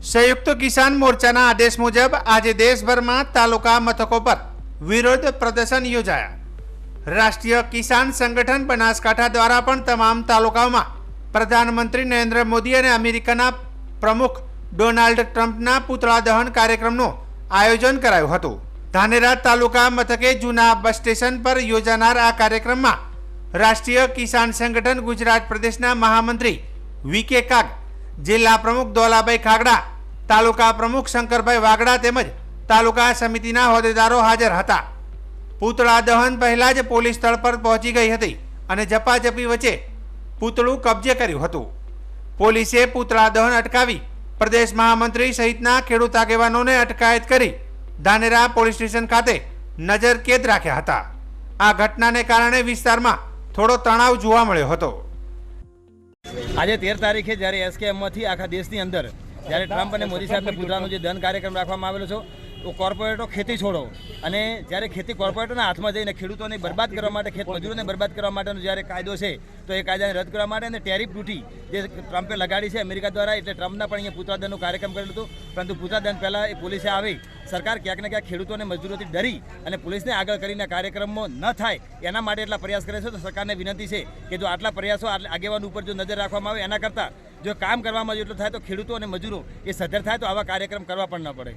સંયુક્ત કિસાન મોરચાના આદેશ મુજબ આજે દેશભરમાં તાલુકા મથકો પર વિરોધ પ્રદર્શન યોજાયા. રાષ્ટ્રીય કિસાન સંગઠન બનાસકાંઠા દ્વારા પણ તમામ તાલુકાઓમાં પ્રધાનમંત્રી નરેન્દ્ર મોદી અને અમેરિકાના પ્રમુખ ડોનાલ્ડ ટ્રમ્પના પુતળા દહન કાર્યક્રમનું આયોજન કરાયું હતું. ધાનેરા તાલુકા મથકે જૂના બસ સ્ટેશન પર યોજાનાર આ કાર્યક્રમમાં રાષ્ટ્રીય કિસાન સંગઠન ગુજરાત પ્રદેશના મહામંત્રી વી કે કાગ, જિલ્લા પ્રમુખ દોલાભાઈ ખાગડા તાલુકા પ્રમુખ શંકરભાઈ વાગડા તેમજ તાલુકા સમિતિના હોદ્દેદારો હાજર હતા. પૂતળા દહન પહેલાં જ પોલીસ સ્થળ પર પહોંચી ગઈ હતી અને ઝપાઝપી વચ્ચે પૂતળું કબજે કર્યું હતું. પોલીસે પૂતળા દહન અટકાવી પ્રદેશ મહામંત્રી સહિતના ખેડૂત આગેવાનોને અટકાયત કરી ધાનેરા પોલીસ સ્ટેશન ખાતે નજર કેદ રાખ્યા હતા. આ ઘટનાને કારણે વિસ્તારમાં થોડો તણાવ જોવા મળ્યો હતો. આજે તેર તારીખે જ્યારે એસકેએમમાંથી આખા દેશની અંદર જ્યારે ટ્રમ્પ અને મોદી સાહેબને પૂતળાનો જે ધન કાર્યક્રમ રાખવામાં આવેલો છે, તો કોર્પોરેટો ખેતી છોડો. અને જ્યારે ખેતી કોર્પોરેટોના હાથમાં જઈને ખેડૂતોને બરબાદ કરવા માટે, ખેત મજૂરોને બરબાદ કરવા માટેનો જ્યારે કાયદો છે, તો એ કાયદાને રદ કરવા માટે અને ટેરિફ ડ્યુટી જે ટ્રમ્પે લગાડી છે અમેરિકા દ્વારા, એટલે ટ્રમ્પના પણ અહીંયા પૂતળા કાર્યક્રમ કરેલું હતું. પરંતુ પૂતળા દંડ પહેલાં એ પોલીસે આવી સરકાર ક્યાંક ને ક્યાંક ખેડૂતોને મજૂરોથી ડરી અને પોલીસને આગળ કરીને કાર્યક્રમો ન થાય એના માટે એટલા પ્રયાસ કરે છે તો સરકારને વિનંતી છે કે જો આટલા પ્રયાસો આગેવાન ઉપર જો નજર રાખવામાં આવે એના કરતાં જો કામ કરવામાં જેટલું થાય તો ખેડૂતો અને મજૂરો એ સદ્ધર થાય તો આવા કાર્યક્રમ કરવા પણ ન પડે.